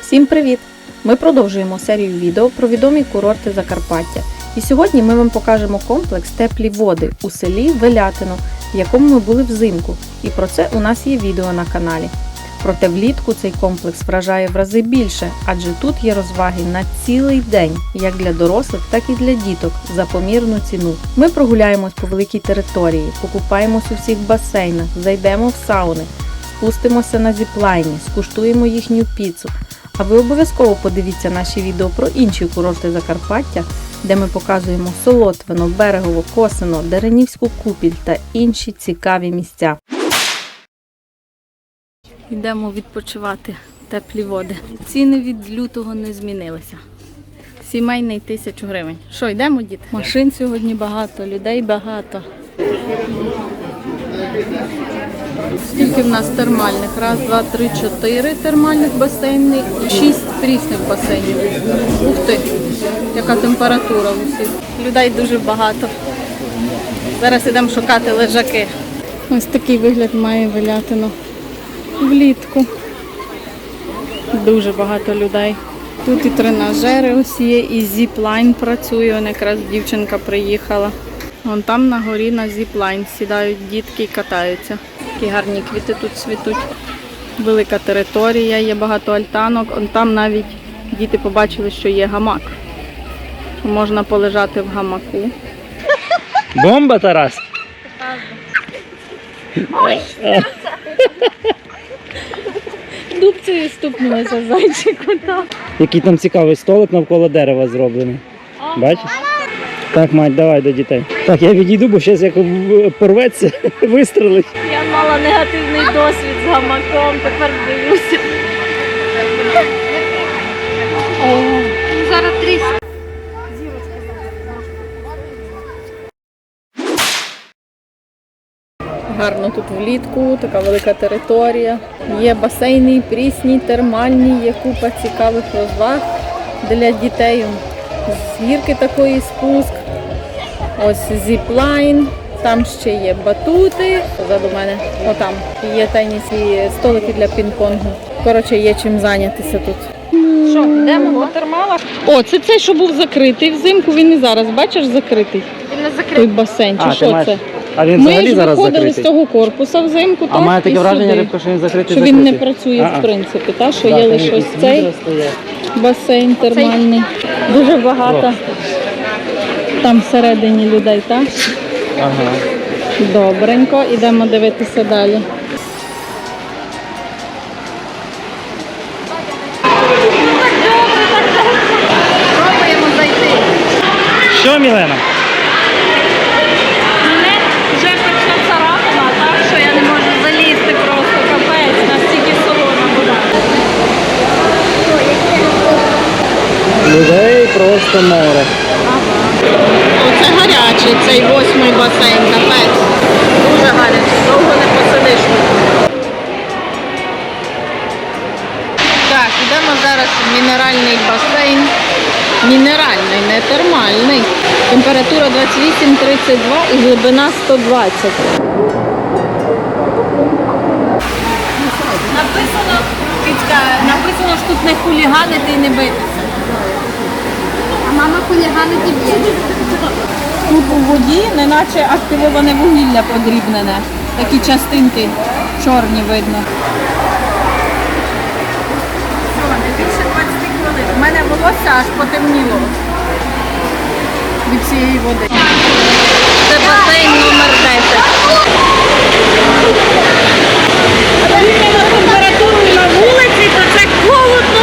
Всім привіт! Ми продовжуємо серію відео про відомі курорти Закарпаття. І сьогодні ми вам покажемо комплекс Теплі води у селі Велятино, в якому ми були взимку. І про це у нас є відео на каналі. Проте влітку цей комплекс вражає в рази більше, адже тут є розваги на цілий день, як для дорослих, так і для діток за помірну ціну. Ми прогуляємось по великій території, покупаємось у всіх басейнах, зайдемо в сауни, спустимося на зіплайні, скуштуємо їхню піцу. А ви обов'язково подивіться наші відео про інші курорти Закарпаття, де ми показуємо Солотвино, Берегово, Косино, Деренівську купіль та інші цікаві місця. Йдемо відпочивати теплі води. Ціни від лютого не змінилися. Сімейний тисячу гривень. Що, йдемо, діти? Машин сьогодні багато, людей багато. Скільки в нас термальних? Раз, два, три, чотири термальних басейни і шість прісних басейнів. Ух ти, яка температура в усіх. Людей дуже багато. Зараз йдемо шукати лежаки. Ось такий вигляд має вилятино влітку. Дуже багато людей. Тут і тренажери ось є, і зіплайн працює. Вон якраз дівчинка приїхала. Вон там на горі на зіплайн сідають дітки і катаються. Такі гарні квіти тут цвітуть. Велика територія, є багато альтанок. Он там навіть діти побачили, що є гамак. Можна полежати в гамаку. Бомба, Тарас? Дубцею стукнулася зайчику. Який там цікавий столик навколо дерева зроблений. Бачиш? Так, мать, давай до дітей. Так, я відійду, бо зараз як порветься, вистрелить. Я мала негативний досвід з гамаком, тепер дивлюся. Зараз тріс. Гарно тут влітку, така велика територія. Є басейни, прісні, термальні, є купа цікавих розваг для дітей. З гірки такої спуск. Ось зіплайн. Там ще є батути. Позаду мене. Отам є тенісні столики для пінг-понгу. Коротше, є чим зайнятися тут. Що, йдемо по термалах? О, це цей, що був закритий взимку. Він і зараз, бачиш, закритий. Він не Той басейн. Чи А, ти що маєш- це? А він Ми взагалі ж зараз виходили з закритий. цього корпуса взимку, А так, має таке і враження, сюди. Рибко, що він закритий що він не закритий. працює А-а. в принципі, та, що Да, є лише ось цей басейн термальний. Дуже багато там всередині людей, так? Ага. Добренько, ідемо дивитися далі. Пробуємо зайти. Що, Мілена? Мене вже почне царапина, так що я не можу залізти просто капець, настільки солона була. Людей просто море. Оце гарячий, цей восьмий басейн, капець. Дуже гарячий, довго не посидиш. Так, йдемо зараз в мінеральний басейн. Мінеральний, не термальний. Температура 28-32 і глибина 120. Написано, Кицька, написано, що тут не хуліганити і не битися. Мама хуліганить і б'є. Тут у воді, неначе активоване вугілля подрібнене. Такі частинки чорні видно. Не більше 20 хвилин. У мене волосся аж потемніло від цієї води. Це басейн номер 10. Порівняно з температурою на вулиці, то це холодно.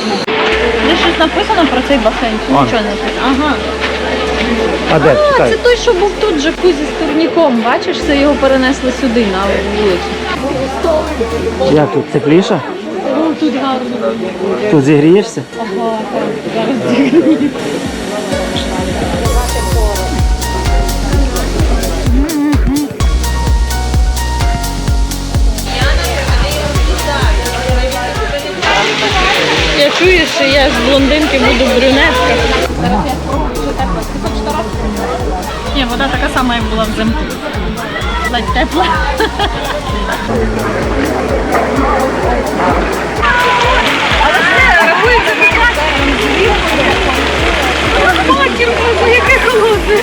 Холодно. Де щось написано про цей басейн? Чи. Нічого не написано. Ага. А де? А, це той, що був тут джакузі з турніком. Бачиш, це його перенесли сюди, на вулицю. Як тут тепліше? О, тут гарно. Тут зігрієшся? Ага, так, зараз Я чую, що я з блондинки буду брюнетка. Ні, вода така сама, як була взимку. Ледь тепла. Макер, яке холодне.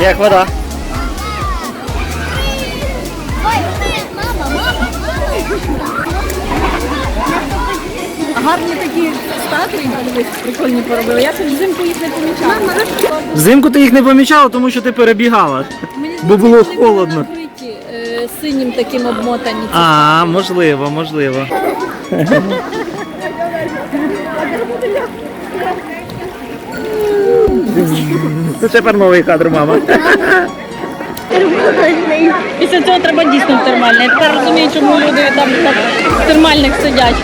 Як вода? Гарні такі статуї, прикольні поробили. Я тут взимку їх не помічала. Взимку ти їх не помічала, тому що ти перебігала. Бо було холодно. Накриті е, синім таким обмотані. А, можливо, можливо. Це тепер новий кадр, мама. Після цього треба дійсно в термальне. Я тепер розумію, чому люди там в термальних сидять.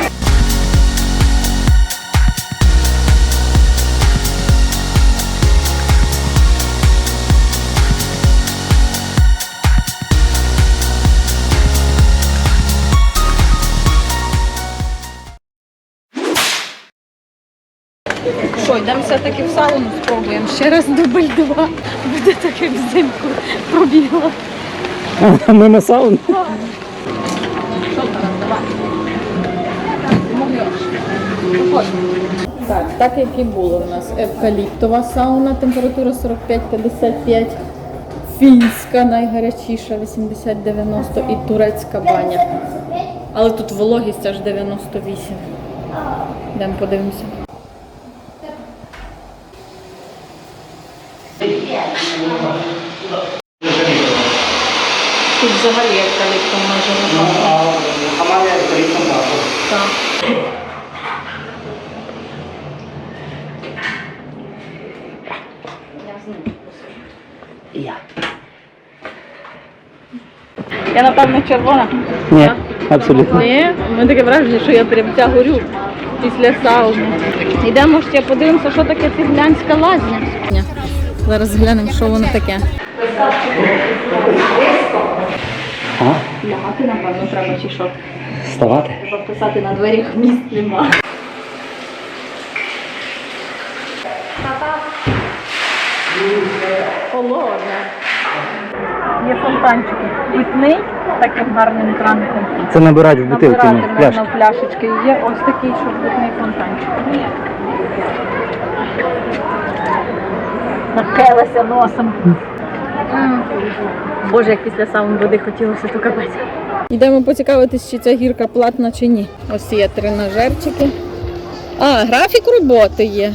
Ще дубль два. Буде так, як взимку пробігла. Мимо сауни. Що. Так, так як і було у нас евкаліптова сауна, температура 45-55, фінська найгарячіша 80-90 і турецька баня. Але тут вологість аж 98. Йдемо подивимося. Тут взагалі евкаліптом майже не пахне. Так. Я напевно червона. Ні, абсолютно. Ні, у мене таке враження, що я прям ця горю після сауни. Йдемо ще подивимося, що таке фінляндська лазня. Зараз глянемо, що воно таке. А? Лягати, напевно, треба чи що. Вставати? Треба писати на дверях місць нема. Холодне. Є фонтанчики. Питний з таким гарним краником. Це набирати в бутилки, Набирати ну, пляшки. можна пляшечки. Є ось такий, що питний фонтанчик. Напилася носом. Боже, як після саун води хотілося то капець. Йдемо поцікавитись, чи ця гірка платна чи ні. Ось є тренажерчики. А, графік роботи є.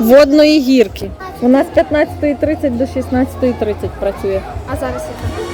Водної гірки. У нас з 15.30 до 16.30 працює. А зараз яка?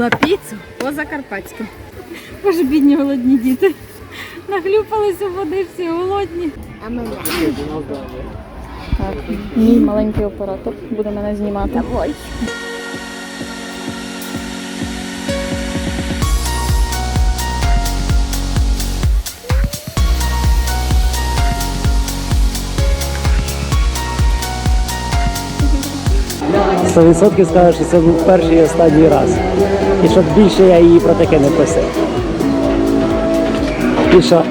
Роздобула піцу по-закарпатськи. Боже, бідні голодні діти. Наглюпалися води, всі голодні. А мене. Так, мій маленький оператор буде мене знімати. Ой. 100% скажу, що це був перший і останній раз. І щоб більше я її про таке не просив. І що?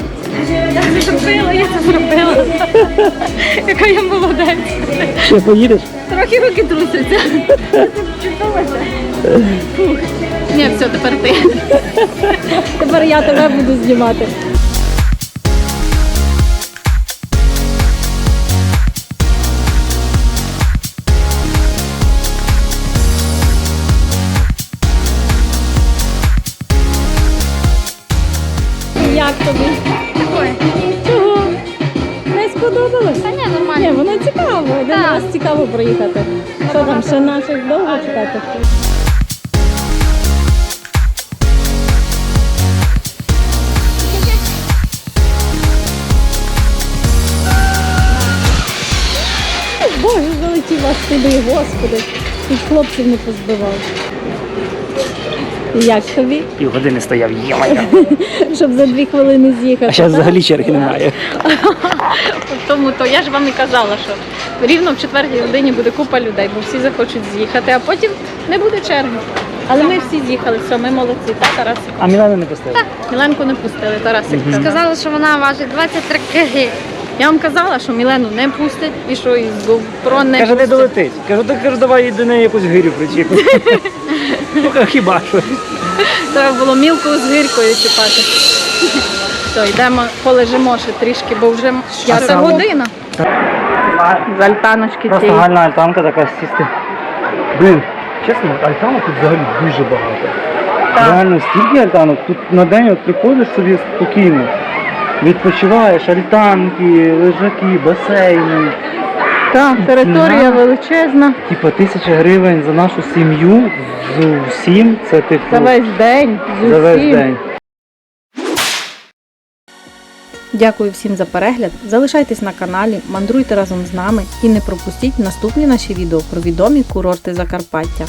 Я це зробила, я це зробила. Яка я молодець. Ще поїдеш? Трохи руки трусяться. Ні, все, тепер ти. Тепер я тебе буду знімати. Тобі? Ой. Чого? Не сподобалось? Та ні, Ні, воно цікаво. Один Так. раз цікаво проїхати. Що там, ще наших довго чекати? Боже, залетів вас туди, господи. І хлопців не позбивав. Як тобі? Півгодини стояв, є-моє. Щоб за дві хвилини з'їхати. А зараз взагалі черги немає. Тому то я ж вам і казала, що рівно в четвертій годині буде купа людей, бо всі захочуть з'їхати, а потім не буде черги. Але ми всі з'їхали, все, ми молодці, та Тарасик. А Мілану не пустили. Міленку не пустили, Тарасик. сказав. Сказали, що вона важить 23 кг. Я вам казала, що Мілену не пустять і що із GoPro не Каже, не пустять. долетить. Кажу, так кажу, давай до неї якусь гирю причіпи. Ну, Хіба що? Треба було мілкою з гиркою чіпати. Все, йдемо, полежимо ще трішки, бо вже п'ята саме? година. З альтаночки Просто цієї. гальна альтанка така сісти. Блін, чесно, альтанок тут взагалі дуже багато. Реально стільки альтанок, тут на день от приходиш собі спокійно. Відпочиваєш, альтанки, лежаки, басейни. Так, територія На. величезна. Типа тисяча гривень за нашу сім'ю з усім, це типу За весь день. з за весь день. Дякую всім за перегляд. Залишайтесь на каналі, мандруйте разом з нами і не пропустіть наступні наші відео про відомі курорти Закарпаття.